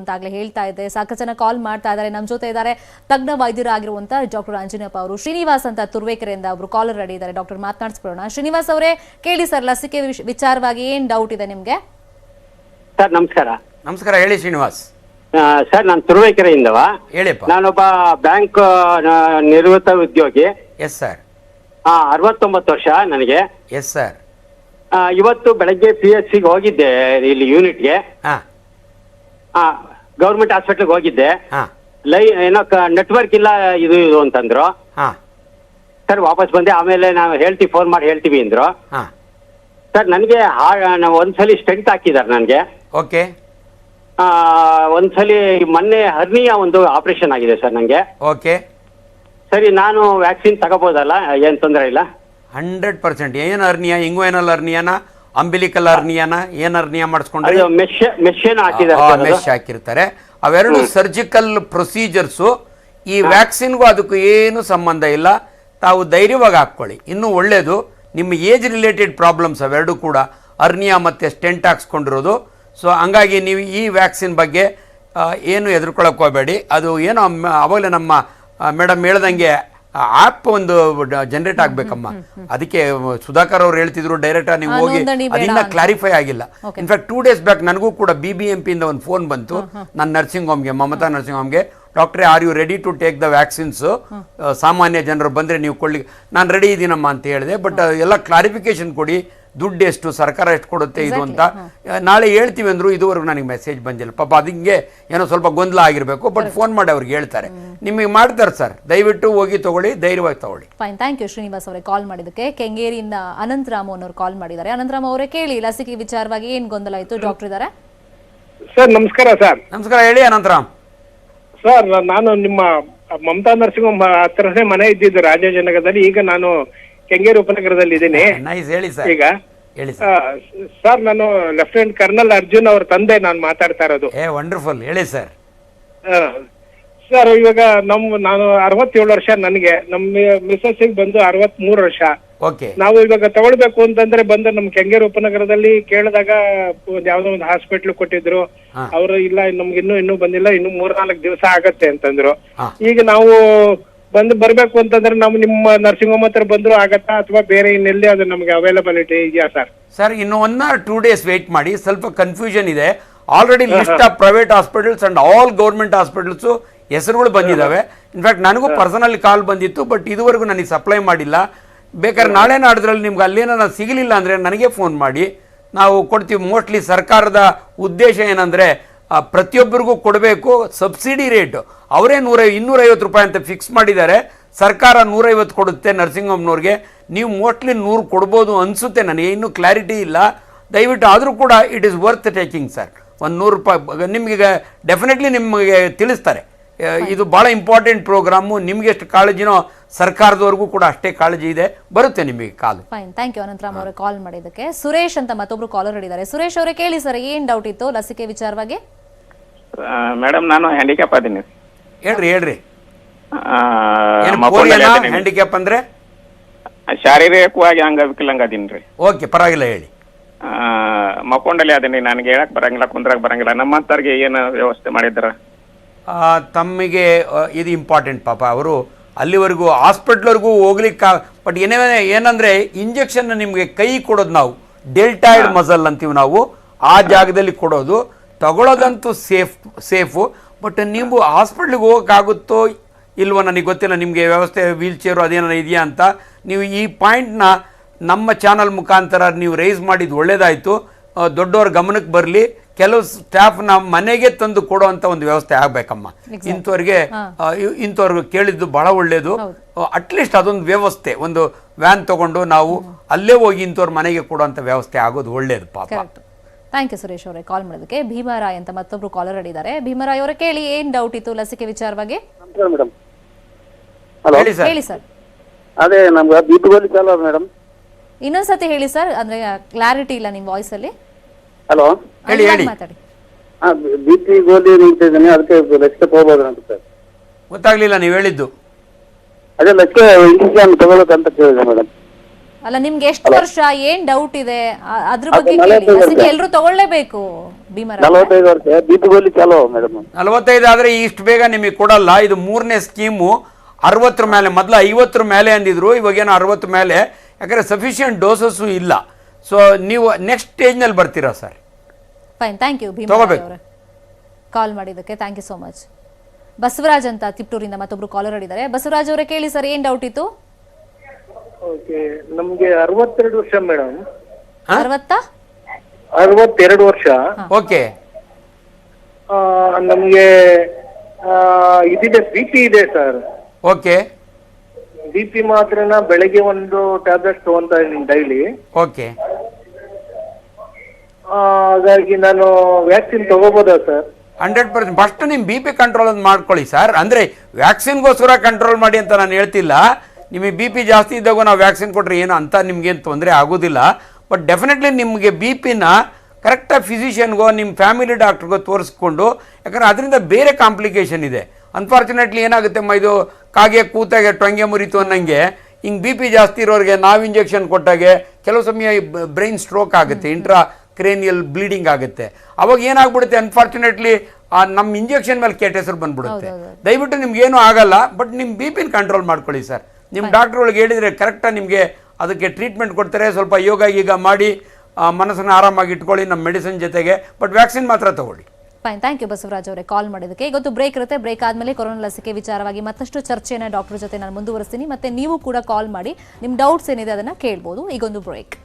ಅಂತಾಗ್ಲೇ ಹೇಳ್ತಾ ಇದ್ದೆ. ಸಾಕಷ್ಟು ಜನ ಕಾಲ್ ಮಾಡ್ತಾ ಇದ್ದಾರೆ. ನಮ್ಮ ಜೊತೆ ಇದ್ದಾರೆ ತಜ್ಞ ವೈದ್ಯರಾಗಿರುವಂತಹ ಡಾಕ್ಟರ್ ಅಂಜನಪ್ಪ ಅವರು. ಶ್ರೀನಿವಾಸ್ ಅಂತ ತುರ್ವೇಕರಿಂದ ಅವರು ಕಾಲರ್ ರೆಡಿ ಇದ್ದಾರೆ. ಡಾಕ್ಟರ್ ಮಾತನಾಡಿಸ್ಬಿಡೋಣ. ಶ್ರೀನಿವಾಸ್ ಅವರೇ ಕೇಳಿ ಸರ್ ಲಸಿಕೆ ವಿಚಾರವಾಗಿ ಏನ್ ಡೌಟ್ ಇದೆ ನಿಮ್ಗೆ? ಸರ್ ನಮಸ್ಕಾರ. ನಮಸ್ಕಾರ ಹೇಳಿ ಶ್ರೀನಿವಾಸ್. ಸರ್ ನಾನು ತುರುವೇಕೆರೆಯಿಂದವ? ಹೇಳಿಪ್ಪ. ನಾನೊಬ್ಬ ಬ್ಯಾಂಕ್ ನಿವೃತ್ತ ಉದ್ಯೋಗಿ. ಎಸ್ ಸರ್ ಆ, ಅರವತ್ತೊಂಬತ್ತು ವರ್ಷ ನನಗೆ. ಎಸ್ ಸರ್ ಆ, ಇವತ್ತು ಬೆಳಗ್ಗೆ ಪಿ ಎಸ್ ಸಿಗೆ ಹೋಗಿದ್ದೆ ಇಲ್ಲಿ ಯೂನಿಟ್ಗೆ ಹಾಂ. ಗೌರ್ಮೆಂಟ್ ಹಾಸ್ಪಿಟ್ಲಿಗೆ ಹೋಗಿದ್ದೆ. ಹಾಂ. ಲೈ ಏನೋ ನೆಟ್ವರ್ಕ್ ಇಲ್ಲ ಇದು ಇದು ಅಂತಂದ್ರು. ಹಾಂ. ಸರ್ ವಾಪಸ್ ಬಂದೆ. ಆಮೇಲೆ ನಾವು ಹೇಳ್ತೀವಿ ಫೋನ್ ಮಾಡಿ ಹೇಳ್ತೀವಿ ಅಂದ್ರು. ಹಾಂ. ಸರ್ ನನಗೆ ಒಂದ್ಸಲಿ ಸ್ಟೆಂಟ್ ಹಾಕಿದ್ದಾರೆ ನನಗೆ. ಓಕೆ. ಒಂದ್ಸಲಿ ಮೊನ್ನೆ ಹರ್ನಿಯ ಒಂದು ಆಪರೇಷನ್ ಆಗಿದೆ ಸರ್ ನನಗೆ ಓಕೆ. ಸರಿ ನಾನು ವ್ಯಾಕ್ಸಿನ್ ತಗೋಬೋದಲ್ಲ ಏನು ತೊಂದರೆ ಇಲ್ಲ. Hundred percent. ಏನು ಅರ್ನಿಯ ಏನಲ್ಲ ಅರ್ನಿಯಾನ ಅಂಬಿಲಿಕಲ್ ಅರ್ನಿಯಾನ ಏನು ಅರ್ನಿಯ ಮಾಡಿಸ್ಕೊಂಡ್ರೆ? ಮೆಶ್ ಹಾಕಿರ್ತಾರೆ. ಅವೆರಡು ಸರ್ಜಿಕಲ್ ಪ್ರೊಸೀಜರ್ಸು ಈ ವ್ಯಾಕ್ಸಿನ್ಗೂ ಅದಕ್ಕೂ ಏನು ಸಂಬಂಧ ಇಲ್ಲ. ತಾವು ಧೈರ್ಯವಾಗಿ ಹಾಕ್ಕೊಳ್ಳಿ. ಇನ್ನೂ ಒಳ್ಳೆಯದು ನಿಮ್ಮ ಏಜ್ ರಿಲೇಟೆಡ್ ಪ್ರಾಬ್ಲಮ್ಸ್ ಅವೆರಡು ಕೂಡ ಅರ್ನಿಯಾ ಮತ್ತು ಸ್ಟೆಂಟ್ ಹಾಕ್ಸ್ಕೊಂಡಿರೋದು. ಸೊ ಹಂಗಾಗಿ ನೀವು ಈ ವ್ಯಾಕ್ಸಿನ್ ಬಗ್ಗೆ ಏನು ಹೋಗಬೇಡಿ. ಅದು ಏನೋ ಅವಾಗಲೇ ನಮ್ಮ ಮೇಡಮ್ ಹೇಳ್ದಂಗೆ ಆ್ಯಪ್ ಒಂದು ಜನರೇಟ್ ಆಗ್ಬೇಕಮ್ಮ. ಅದಕ್ಕೆ ಸುಧಾಕರ್ ಅವ್ರು ಹೇಳ್ತಿದ್ರು ಡೈರೆಕ್ಟ್ ನೀವು ಹೋಗಿ ಅದಿನ್ನ. ಕ್ಲಾರಿಫೈ ಆಗಿಲ್ಲ. In fact two days back ನನಗೂ ಕೂಡ ಬಿ ಬಿ ಎಂ ಪಿಯಿಂದ ಒಂದು ಫೋನ್ ಬಂತು. ನನ್ನ ನರ್ಸಿಂಗ್ ಹೋಮ್ಗೆ ಮಮತಾ ನರ್ಸಿಂಗ್ ಹೋಮ್ಗೆ ಡಾಕ್ಟ್ರೆ are you ready to take the vaccines ಸಾಮಾನ್ಯ ಜನರು ಬಂದ್ರೆ ನೀವು ಕೊಳ್ಳಿ ನಾನು ರೆಡಿ ಇದ್ದೀನಮ್ಮ ಅಂತ ಹೇಳಿದೆ. ಬಟ್ ಎಲ್ಲ ಕ್ಲಾರಿಫಿಕೇಶನ್ ಕೊಡಿ. ದುಡ್ಡು ಎಷ್ಟು ಸರ್ಕಾರ ಎಷ್ಟು ಕೊಡುತ್ತೆ ಇದು ಅಂತ ನಾಳೆ ಹೇಳ್ತೀವಿ ಅಂದ್ರು ಇದುವರೆಗೂ ನನಗೆ ಮೆಸೇಜ್ ಬಂದಿಲ್ಲ. ಪಾಪ ಅದಿಂಗೆ ಏನೋ ಸ್ವಲ್ಪ ಗೊಂದಲ ಆಗಿರಬೇಕು ಬಟ್ ಫೋನ್ ಮಾಡಿ ಅವ್ರಿಗೆ ಹೇಳ್ತಾರೆ. ನಿಮಗೆ ಮಾಡ್ತಾರೆ ಸರ್ ದಯವಿಟ್ಟು ಹೋಗಿ ತಗೊಳ್ಳಿ ಧೈರ್ಯವಾಗಿ ತಗೊಳ್ಳಿ. ಫೈನ್ ಥ್ಯಾಂಕ್ ಯು ಶ್ರೀನಿವಾಸ್ ಅವರೇ ಕಾಲ್ ಮಾಡಿದ್ದಕ್ಕೆ. ಕೆಂಗೇರಿಯಿಂದ ಅನಂತರಾಮ್ ಅನ್ನೋರು ಕಾಲ್ ಮಾಡಿದ್ದಾರೆ. ಅನಂತರಾಮ್ ಅವರೇ ಕೇಳಿ ಲಸಿಕೆ ವಿಚಾರವಾಗಿ ಏನು ಗೊಂದಲ ಆಯಿತು? ಡಾಕ್ಟರ್ ಇದ್ದಾರೆ ಸರ್ ನಮಸ್ಕಾರ ಸರ್ ನಮಸ್ಕಾರ ಹೇಳಿ ಅನಂತರಾಮ್. ಸರ್ ನಾನು ನಿಮ್ಮ ಮಮತಾ ನರ್ಸಿಂಗ್ ಹತ್ರನೇ ಮನೆ ಇದ್ದಿದ್ದು ರಾಜಾಜನಗರದಲ್ಲಿ ಈಗ ನಾನು ಕೆಂಗೇರಿ ಉಪನಗರದಲ್ಲಿ ಇದ್ದೀನಿ. ನೈಸ್ ಹೇಳಿ ಸರ್. ಈಗ ಹೇಳಿ ಸರ್ ಸರ್ ನಾನು ಲೆಫ್ಟಿನೆಂಟ್ ಕರ್ನಲ್ ಅರ್ಜುನ್ ಅವ್ರ ತಂದೆ ನಾನು ಮಾತಾಡ್ತಾ ಇರೋದು. ಏ ವಂಡರ್ಫುಲ್ ಹೇಳಿ ಸರ್. ಸರ್ ಇವಾಗ ನಮ್ ನಾನು ಅರವತ್ತೇಳು ವರ್ಷ ನನಗೆ. ನಮ್ಮ ಮಿಸಸ್ ಬಂದು ಅರವತ್ ಮೂರು ವರ್ಷ. ಓಕೆ. ನಾವು ಇವಾಗ ತಗೊಳ್ಬೇಕು ಅಂತಂದ್ರೆ ಬಂದು ನಮ್ ಕೆಂಗೇರಿ ಉಪನಗರದಲ್ಲಿ ಕೇಳಿದಾಗ ಒಂದ್ ಯಾವ್ದೋ ಒಂದು ಹಾಸ್ಪಿಟ್ಲ್ ಕೊಟ್ಟಿದ್ರು. ಅವರು ಇಲ್ಲ ನಮ್ಗೆ ಇನ್ನೂ ಇನ್ನೂ ಬಂದಿಲ್ಲ ಇನ್ನು ಮೂರ್ನಾಲ್ಕು ದಿವಸ ಆಗತ್ತೆ ಅಂತಂದ್ರು. ಈಗ ನಾವು ಬಂದು ಬರ್ಬೇಕು ಅಂತಂದ್ರೆ ನಾವು ನಿಮ್ಮ ನರ್ಸಿಂಗ್ ಹೋಮ್ ಹತ್ರ ಬಂದ್ರು ಆಗತ್ತಾ ಅಥವಾ ಬೇರೆ ಇನ್ನೆಲ್ಲಿ ಅದು ನಮ್ಗೆ ಅವೈಲಬಿಲಿಟಿ ಇದೆಯಾ ಸರ್? ಸರ್ ಇನ್ನು one or two days wait ಮಾಡಿ. ಸ್ವಲ್ಪ ಕನ್ಫ್ಯೂಷನ್ ಇದೆ. Already list of private hospitals and all government hospitals ಹೆಸರುಗಳು ಬಂದಿದ್ದಾವೆ ಇನ್ಫ್ಯಾಕ್ಟ್ ನನಗೂ ಪರ್ಸನಲ್ ಕಾಲ್ ಬಂದಿತ್ತು ಬಟ್ ಇದುವರೆಗೂ ನನಗೆ ಸಪ್ಲೈ ಮಾಡಿಲ್ಲ. ಬೇಕಾದ್ರೆ ನಾಳೆ ನಾಡಿದ್ರಲ್ಲಿ ನಿಮ್ಗೆ ಅಲ್ಲೇನ ಸಿಗಲಿಲ್ಲ ಅಂದರೆ ನನಗೆ ಫೋನ್ ಮಾಡಿ. ನಾವು ಕೊಡ್ತೀವಿ. ಮೋಸ್ಟ್ಲಿ ಸರ್ಕಾರದ ಉದ್ದೇಶ ಏನಂದರೆ ಪ್ರತಿಯೊಬ್ಬರಿಗೂ ಕೊಡಬೇಕು ಸಬ್ಸಿಡಿ ರೇಟ್. ಅವರೇ ನೂರ ಇನ್ನೂರೈವತ್ತು ರೂಪಾಯಿ ಅಂತ ಫಿಕ್ಸ್ ಮಾಡಿದ್ದಾರೆ. ಸರ್ಕಾರ ನೂರೈವತ್ತು ಕೊಡುತ್ತೆ ನರ್ಸಿಂಗ್ ಹೋಮ್ನವ್ರಿಗೆ ನೀವು ಮೋಸ್ಟ್ಲಿ ನೂರು ಕೊಡ್ಬೋದು ಅನಿಸುತ್ತೆ ನನಗೆ. ಇನ್ನೂ ಕ್ಲಾರಿಟಿ ಇಲ್ಲ. ದಯವಿಟ್ಟು ಆದರೂ ಕೂಡ it is worth taking sir ಒಂದು ನೂರು ರೂಪಾಯಿ ನಿಮಗೆ ಡೆಫಿನೆಟ್ಲಿ ನಿಮಗೆ ತಿಳಿಸ್ತಾರೆ. ಇದು ಭಾಳ ಇಂಪಾರ್ಟೆಂಟ್ ಪ್ರೋಗ್ರಾಮು ನಿಮಗೆ ಎಷ್ಟು ಕಾಳಜಿನೋ ಸರ್ಕಾರದವರೆಗೂ ಕೂಡ ಅಷ್ಟೇ ಕಾಳಜಿ ಇದೆ. ಬರುತ್ತೆ ನಿಮಗೆ call. Fine thank you Anantharam ಅವರೇ ಕಾಲ್ ಮಾಡಿದ್ದಕ್ಕೆ. ಸುರೇಶ್ ಅಂತ ಮತ್ತೊಬ್ರು ಕಾಲರ್ ಹಿಡಿದ್ದಾರೆ ಸುರೇಶ್ ಅವರೇ, ಕೇಳಿ ಸರ್ ಏನು ಡೌಟ್ ಇತ್ತು ಲಸಿಕೆ ವಿಚಾರವಾಗಿ? ಮೇಡಮ್ ನಾನು ಹ್ಯಾಂಡಿಕ್ಯಾಪ್ ಅದೀನಿ. ಹೇಳ್ರಿ ಹೇಳ್ರಿ. ಹ್ಯಾಂಡಿಕ್ಯಾಪ್ ಅಂದ್ರೆ? ಶಾರೀರಿಕವಾಗಿ ಅಂಗವಿಕಲಂಗ ಅದೀನಿ ರೀ. ಓಕೆ ಪರವಾಗಿಲ್ಲ ಹೇಳಿ. ಮಕ್ಕೊಂಡಲ್ಲಿ ಅದೀನಿ. ನನಗೆ ಹೇಳಕ್ ಬರಂಗಿಲ್ಲ ಕುಂದ್ರಕ್ ಬರಂಗಿಲ್ಲ. ನಮ್ಮಂತವ್ರಿಗೆ ಏನು ವ್ಯವಸ್ಥೆ ಮಾಡಿದ್ರ ತಮ್ಮಿಗೆ ಇದು ಇಂಪಾರ್ಟೆಂಟ್ ಪಾಪ. ಅವರು ಅಲ್ಲಿವರೆಗೂ ಹಾಸ್ಪಿಟ್ಲ್ವರೆಗೂ ಹೋಗ್ಲಿಕ್ಕೆ ಬಟ್ ಏನೇ ಏನಂದ್ರೆ ಇಂಜೆಕ್ಷನ್ ನಿಮಗೆ ಕೈ ಕೊಡೋದು ನಾವು. ಡೆಲ್ಟಾಯ್ಡ್ ಮಸಲ್ ಅಂತೀವಿ ನಾವು. ಆ ಜಾಗದಲ್ಲಿ ಕೊಡೋದು. ತಗೊಳ್ಳೋದಂತೂ ಸೇಫ್ ಸೇಫು. ಬಟ್ ನೀವು ಹಾಸ್ಪಿಟ್ಲಿಗೆ ಹೋಗೋಕ್ಕಾಗುತ್ತೋ ಇಲ್ವೋ ನನಗೆ ಗೊತ್ತಿಲ್ಲ ನಿಮಗೆ ವ್ಯವಸ್ಥೆ ವೀಲ್ ಚೇರು ಅದೇನೋ ಇದೆಯಾ ಅಂತ. ನೀವು ಈ ಪಾಯಿಂಟ್ನ ನಮ್ಮ ಚಾನಲ್ ಮುಖಾಂತರ ನೀವು ರೈಸ್ ಮಾಡಿದ್ದು ಒಳ್ಳೇದಾಯಿತು. ದೊಡ್ಡವ್ರ ಗಮನಕ್ಕೆ ಬರಲಿ. ಕೆಲವು ಸ್ಟಾಫ್ನ ಮನೆಗೆ ತಂದು ಕೊಡುವಂಥ ಒಂದು ವ್ಯವಸ್ಥೆ ಆಗಬೇಕಮ್ಮ. ಇಂಥವ್ರಿಗೆ ಇಂಥವ್ರಿಗೆ ಕೇಳಿದ್ದು ಬಹಳ ಒಳ್ಳೆಯದು ಅಟ್ಲೀಸ್ಟ್ ಅದೊಂದು ವ್ಯವಸ್ಥೆ ಒಂದು ವ್ಯಾನ್ ತಗೊಂಡು ನಾವು ಅಲ್ಲೇ ಹೋಗಿ ಇಂಥವ್ರ ಮನೆಗೆ ಕೊಡುವಂಥ ವ್ಯವಸ್ಥೆ ಆಗೋದು ಒಳ್ಳೇದು ಪಾಪ. ಥ್ಯಾಂಕ್ ಯು ಸುರೇಶ್ ಅವರೇ ಕಾಲ್ ಮಾಡೋದಕ್ಕೆ. ಭೀಮರಾಯ್ ಅಂತ ಮತ್ತೊಬ್ರು ಕಾಲರ್ ಹಿಡಿದ್ದಾರೆ ಭೀಮರಾಯ್ ಅವರ ಕೇಳಿ ಏನ್ ಡೌಟ್ ಇತ್ತು ಲಸಿಕೆ ವಿಚಾರವಾಗಿ? ಮೇಡಮ್ ಹಲೋ ಹೇಳಿ ಸರ್ ಹೇಳಿ ಸರ್ ಅದೇ ನಮ್ಗೆ ದೀಪಾವಳಿ ಚಾಲು ಮೇಡಮ್ ಇನ್ನೊಂದ್ಸತಿ ಹೇಳಿ ಸರ್ ಅಂದ್ರೆ ಕ್ಲಾರಿಟಿ ಇಲ್ಲ ನಿಮ್ ವಾಯ್ಸ್ ಅಲ್ಲಿ. ಹಲೋ ಹೇಳಿ, ಹೇಳಿ. ಮಾತಾಡಿ. ಬಿ ಪಿ ಗೋಲಿ ನಿಂತ ಇದ್ದೀನಿ ಅದಕ್ಕೆ ಲಸಿಕೆ ತಗೋಬೋದು ಅಂತ ಸರ್ ಗೊತ್ತಾಗ್ಲಿಲ್ಲ ನೀವು ಹೇಳಿದ್ದು. ಅದೇ ಲಸಿಕೆ ಇಂಜೆಕ್ಷನ್ ಅಂತ ಕೇಳಿದೆ ಮೇಡಮ್ ಅಲ್ಲ ನಿಮ್ಗೆ ಎಷ್ಟು ವರ್ಷ ಏನ್ ಡೌಟ್ ಇದೆ? ಅದ್ರ ಬಗ್ಗೆ ಕೇಳಿ. ನಲವತ್ತೈದು ಲಸಿಕೆ. ಎಲ್ರು ತಗೊಳ್ಳೇಬೇಕು ನಲವತ್ತೈದು ವರ್ಷ. ಬಿ ಪಿ ಗೋಲಿ ಚಾಲೋ ಮೇಡಮ್ ನಲವತ್ತೈದು ಆದರೆ ಇಷ್ಟು ಬೇಗ ನಿಮಗೆ ಕೊಡಲ್ಲ. ಇದು ಮೂರನೇ ಸ್ಕೀಮು. ಅರವತ್ತರ ಮೇಲೆ ಮೊದಲು ಐವತ್ತರ ಮೇಲೆ ಅಂದಿದ್ರು ಇವಾಗೇನು ಅರವತ್ತು ಮೇಲೆ. ಯಾಕಂದ್ರೆ ಸಫಿಷಿಯಂಟ್ ಡೋಸಸ್ಸು ಇಲ್ಲ. ಸೊ ನೀವು ನೆಕ್ಸ್ಟ್ ಸ್ಟೇಜ್ನಲ್ಲಿ ಬರ್ತೀರಾ sir fine thank you Bhimaray ತಗೋಬೇಕು. ಅವರೇ. ಕಾಲ್ ಮಾಡಿದ್ದಕ್ಕೆ thank you so much Basavaraj ಅಂತ ತಿಪ್ಟೂರಿಂದ ಮತ್ತೊಬ್ರು ಕಾಲರ್ ಇದ್ದಾರೆ ಬಸವರಾಜ್ ಅವರೇ ಕೇಳಿ ಸರ್ ಏನ್ ಡೌಟ್ ಇತ್ತು? ಓಕೆ ನಮ್ಗೆ ಅರವತ್ತೆರಡು ವರ್ಷ ಮೇಡಮ್. ಅರವತ್ತ? ಅರವತ್ತೆರಡು ವರ್ಷ. ಓಕೆ. ಆ, ನಮ್ಗೆ ಆ, ಇದಿದೆ ಬಿ ಪಿ ಇದೆ ಸರ್. ಓಕೆ. ಬಿ ಪಿ ಮಾತ್ರನ ಬೆಳಗ್ಗೆ ಒಂದು ಟ್ಯಾಬ್ಲೆಟ್ ತಗೊಂತಾ ಇದ್ದೀನಿ ಡೈಲಿ. ಓಕೆ. ಹಾಗಾಗಿ ನಾನು ವ್ಯಾಕ್ಸಿನ್ ತಗೋಬೋದಾ ಸರ್? Hundred percent. ಫಸ್ಟ್ ನಿಮ್ ಬಿ ಪಿ ಕಂಟ್ರೋಲ್ ಮಾಡ್ಕೊಳ್ಳಿ ಸರ್. ಅಂದರೆ ವ್ಯಾಕ್ಸಿನ್ಗೋಸ್ಕರ ಕಂಟ್ರೋಲ್ ಮಾಡಿ ಅಂತ ನಾನು ಹೇಳ್ತಿಲ್ಲ. ನಿಮಗೆ ಬಿ ಪಿ ಜಾಸ್ತಿ ಇದ್ದಾಗ ನಾವು ವ್ಯಾಕ್ಸಿನ್ ಕೊಟ್ಟರೆ ಏನು ಅಂತ ನಿಮಗೇನು ತೊಂದರೆ ಆಗೋದಿಲ್ಲ. ಬಟ್ ಡೆಫಿನೆಟ್ಲಿ ನಿಮಗೆ ಬಿ ಪಿನ ಕರೆಕ್ಟಾಗಿ ಫಿಸಿಷಿಯನ್ಗೋ ನಿಮ್ಮ ಫ್ಯಾಮಿಲಿ ಡಾಕ್ಟ್ರಿಗೋ ತೋರಿಸ್ಕೊಂಡು ಯಾಕಂದರೆ ಅದರಿಂದ ಬೇರೆ ಕಾಂಪ್ಲಿಕೇಶನ್ ಇದೆ. ಅನ್ಫಾರ್ಚುನೇಟ್ಲಿ ಏನಾಗುತ್ತಮ್ಮ ಇದು ಕಾಗೆ ಕೂತಾಗೆ ಟೊಂಗೆ ಮುರಿತು ಅನ್ನಂಗೆ ಹಿಂಗೆ ಬಿ ಪಿ ಜಾಸ್ತಿ ಇರೋರಿಗೆ ನಾವು ಇಂಜೆಕ್ಷನ್ ಕೊಟ್ಟಾಗೆ ಕೆಲವು ಸಮಯ ಬ್ರೈನ್ ಸ್ಟ್ರೋಕ್ ಆಗುತ್ತೆ ಇಂಟ್ರಾ ಕ್ರೇನಿಯಲ್ ಬ್ಲೀಡಿಂಗ್ ಆಗುತ್ತೆ. ಅವಾಗ ಏನಾಗ್ಬಿಡುತ್ತೆ ಅನ್ಫಾರ್ಚುನೇಟ್ಲಿ ನಮ್ಮ ಇಂಜೆಕ್ಷನ್ ಮೇಲೆ ಕೆಟ್ಟ ಹೆಸರು ಬಂದ್ಬಿಡುತ್ತೆ. ದಯವಿಟ್ಟು ನಿಮ್ಗೇನು ಏನೂ ಆಗಲ್ಲ ಬಟ್ ನಿಮ್ಮ ಬಿ ಪಿನ ಕಂಟ್ರೋಲ್ ಮಾಡ್ಕೊಳ್ಳಿ ಸರ್. ನಿಮ್ಮ ಡಾಕ್ಟ್ರುಗಳಿಗೆ ಹೇಳಿದರೆ ಕರೆಕ್ಟಾಗಿ ನಿಮಗೆ ಅದಕ್ಕೆ ಟ್ರೀಟ್ಮೆಂಟ್ ಕೊಡ್ತಾರೆ. ಸ್ವಲ್ಪ ಯೋಗ ಈಗ ಮಾಡಿ ಆ, ಮನಸ್ಸನ್ನು ಆರಾಮಾಗಿ ಇಟ್ಕೊಳ್ಳಿ ನಮ್ಮ ಮೆಡಿಸಿನ್ ಜೊತೆಗೆ. ಬಟ್ ವ್ಯಾಕ್ಸಿನ್ ಮಾತ್ರ ತಗೊಳ್ಳಿ. ಫೈನ್ ಥ್ಯಾಂಕ್ ಯು ಬಸವರಾಜ್ ಅವರೇ ಕಾಲ್ ಮಾಡಿದ್ದಕ್ಕೆ. ಇವತ್ತು ಬ್ರೇಕ್ ಇರುತ್ತೆ. ಬ್ರೇಕ್ ಆದಮೇಲೆ ಕೊರೋನಾ ಲಸಿಕೆ ವಿಚಾರವಾಗಿ ಮತ್ತಷ್ಟು ಚರ್ಚೆಯನ್ನು ಡಾಕ್ಟರ್ ಜೊತೆ ನಾನು ಮುಂದುವರಿಸ್ತೀನಿ. ಮತ್ತೆ ನೀವು ಕೂಡ ಕಾಲ್ ಮಾಡಿ ನಿಮ್ಮ ಡೌಟ್ಸ್ ಏನಿದೆ ಅದನ್ನು ಕೇಳ್ಬೋದು. ಈಗೊಂದು ಬ್ರೇಕ್